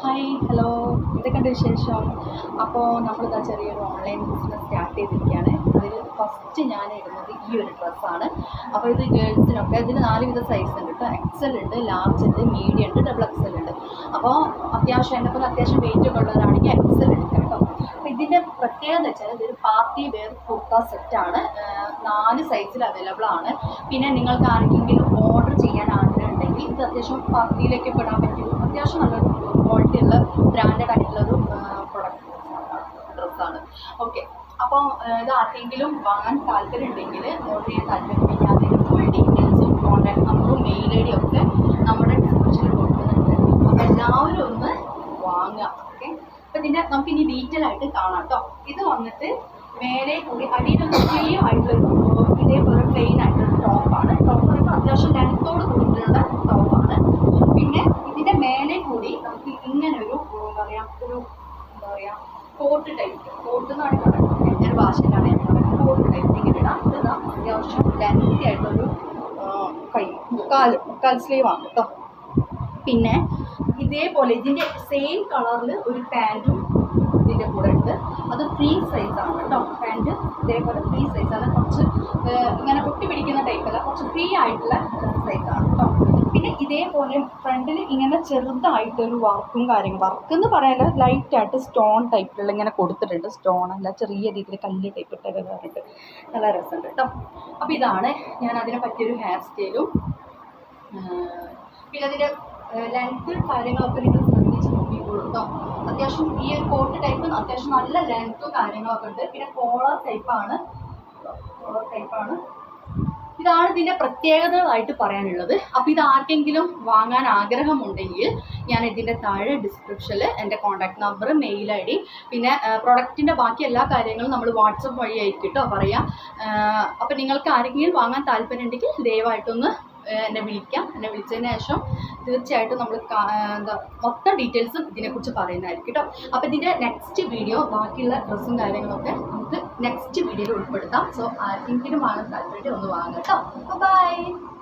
Hi hello എന്തൊക്കെയുണ്ട് വിശേഷം? അപ്പോൾ നമ്മളിതാ ചെറിയൊരു ഓൺലൈൻ ബിസിനസ് സ്റ്റാർട്ട് ചെയ്തിരിക്കുകയാണ്. അതിൽ ഫസ്റ്റ് ഞാൻ ഇടുന്നത് ഈ ഒരു ഡ്രസ്സാണ് അപ്പോൾ ഇത് ഗേൾസിനൊക്കെ ഇതിന് നാലുവിധ സൈസ് ഉണ്ട് കേട്ടോ എക്സൽ ഉണ്ട് ലാർജ് ഉണ്ട് മീഡിയം ഉണ്ട് ഡബിൾ എക്സൽ ഉണ്ട്. അപ്പോൾ അത്യാവശ്യം എന്നെ പോലെ അത്യാവശ്യം വെയിറ്റ് ഒക്കെ ഉള്ളവരാണെങ്കിൽ എക്സൽ എടുക്കാം കേട്ടോ അപ്പോൾ ഇതിന്റെ പ്രത്യേകത വെച്ചാൽ ഇതൊരു പാർട്ടി വെയർ കുർത്ത സെറ്റാണ് നാല് സൈസിൽ അവൈലബിൾ ആണ്. പിന്നെ നിങ്ങൾക്ക് ആർക്കെങ്കിലും ഓർഡർ ചെയ്യാൻ ആഗ്രഹം ഇത് അത്യാവശ്യം പാർട്ടിയിലേക്ക് പെടാൻ പറ്റിയ അത്യാവശ്യം നല്ലൊരു ക്വാളിറ്റി ഉള്ള ബ്രാൻഡഡ് ആയിട്ടുള്ളൊരു പ്രൊഡക്റ്റ് ഡ്രസ്സാണ്. ഓക്കെ അപ്പോൾ ഇത് ആർക്കെങ്കിലും വാങ്ങാൻ താല്പര്യം ഉണ്ടെങ്കിൽ ഓർഡർ ചെയ്യാൻ താല്പര്യം ഉണ്ടെങ്കിൽ അതിന് ഫുൾ ഡീറ്റെയിൽസും കോൺടാക്ട് നമ്പറും മെയിൽ ഐ ഡി ഒക്കെ നമ്മുടെ ഡിസ്ക്രിപ്ഷനിൽ കൊടുക്കുന്നുണ്ട്. അപ്പോൾ എല്ലാവരും ഒന്ന് വാങ്ങുക. ഓക്കെ അപ്പോൾ ഇതിന്റെ നമുക്ക് ഇനി ഡീറ്റെയിൽ ആയിട്ട് കാണാം കേട്ടോ ഇത് വന്നിട്ട് മേലെ കൂടി അടിയിലൊന്ന് പ്ലെയിൻ ആയിട്ടുള്ള ഇതേപോലെ പ്ലെയിൻ ആയിട്ടുള്ള ടോപ്പാണ് ടോപ്പ് അത്യാവശ്യം ലെങ്ത്തോട് കൂടിയിട്ടുള്ള ടോപ്പാണ് പിന്നെ ഇതിന്റെ മേലെ കൂടി നമുക്ക് ഇങ്ങനെ ഒരു എന്താ പറയുക ഒരു എന്താ പറയുക കോട്ട് ടൈപ്പ് കോട്ട് എന്ന് പറയുന്നത് പറയാം എന്റെ ഭാഷയിലാണ് ഞാൻ പറയുന്നത്. കോട്ട് ടൈപ്പ് ഇങ്ങനെ ഇടാം. ഇത് അത്യാവശ്യം ലെങ്തി ആയിട്ടൊരു കൈ മുക്കാൽ മുക്കാൽ സ്ലീവ് ആണ് കേട്ടോ പിന്നെ ഇതേപോലെ ഇതിന്റെ സെയിം കളറിൽ ഒരു പാന്റും ഇതിന്റെ കൂടെ ഉണ്ട്. അത് ഫ്രീ സൈസാണ് കേട്ടോ. പാന്റ് ഇതേപോലെ ഫ്രീ സൈസാണ് കുറച്ച് ഇങ്ങനെ പൊട്ടി പിടിക്കുന്ന ടൈപ്പല്ല കുറച്ച് ഫ്രീ ആയിട്ടുള്ള സൈസാണ് കേട്ടോ. പിന്നെ ഇതേപോലെ ഫ്രണ്ടിൽ ഇങ്ങനെ ചെറുതായിട്ടൊരു വർക്കും കാര്യങ്ങളും. വർക്ക് എന്ന് പറയാല്ല ലൈറ്റായിട്ട് സ്റ്റോൺ ടൈപ്പിലുള്ള ഇങ്ങനെ കൊടുത്തിട്ടുണ്ട്. സ്റ്റോൺ അല്ല ചെറിയ രീതിയിൽ കല്ല് ടൈപ്പ് ഇട്ടൊക്കെ നല്ല രസമുണ്ട് കേട്ടോ. അപ്പോൾ ഇതാണ് ഞാൻ അതിനെ പറ്റിയൊരു ഹെയർ സ്റ്റൈലും പിന്നെ അതിന്റെ ലെങ്ത് കാര്യങ്ങളൊക്കെ നിങ്ങൾ കേട്ടോ അത്യാവശ്യം ഈ ഒരു കോട്ട് ടൈപ്പ് അത്യാവശ്യം നല്ല ലെങ്ത്തും കാര്യങ്ങളൊക്കെ ഉണ്ട്. പിന്നെ കോളർ ടൈപ്പാണ് കോളർ ടൈപ്പാണ് ഇതാണ് ഇതിന്റെ പ്രത്യേകതകളായിട്ട് പറയാനുള്ളത്. അപ്പോൾ ഇത് ആർക്കെങ്കിലും വാങ്ങാൻ ആഗ്രഹമുണ്ടെങ്കിൽ ഞാൻ ഇതിന്റെ താഴെ ഡിസ്ക്രിപ്ഷനിൽ എന്റെ contact number mail I D പിന്നെ പ്രൊഡക്റ്റിന്റെ ബാക്കി എല്ലാ കാര്യങ്ങളും നമ്മൾ വാട്സപ്പ് വഴി അയക്കിട്ടോ കേട്ടോ പറയാം. അപ്പോൾ നിങ്ങൾക്ക് ആരെങ്കിലും വാങ്ങാൻ താല്പര്യം ഉണ്ടെങ്കിൽ ദയവായിട്ടൊന്ന് എന്നെ വിളിക്കാം. എന്നെ വിളിച്ചതിന് ശേഷം തീർച്ചയായിട്ടും നമ്മൾ എന്താ മൊത്തം ഡീറ്റെയിൽസും ഇതിനെക്കുറിച്ച് പറയുന്നതായിരിക്കും കേട്ടോ അപ്പോൾ ഇതിന്റെ നെക്സ്റ്റ് വീഡിയോ ബാക്കിയുള്ള ഡ്രസ്സും കാര്യങ്ങളൊക്കെ നമുക്ക് നെക്സ്റ്റ് വീഡിയോയിൽ ഉൾപ്പെടുത്താം. സോ ആർക്കെങ്കിലും വാങ്ങാൻ താല്പര്യം ഒന്ന് വാങ്ങാം കേട്ടോ ബൈ.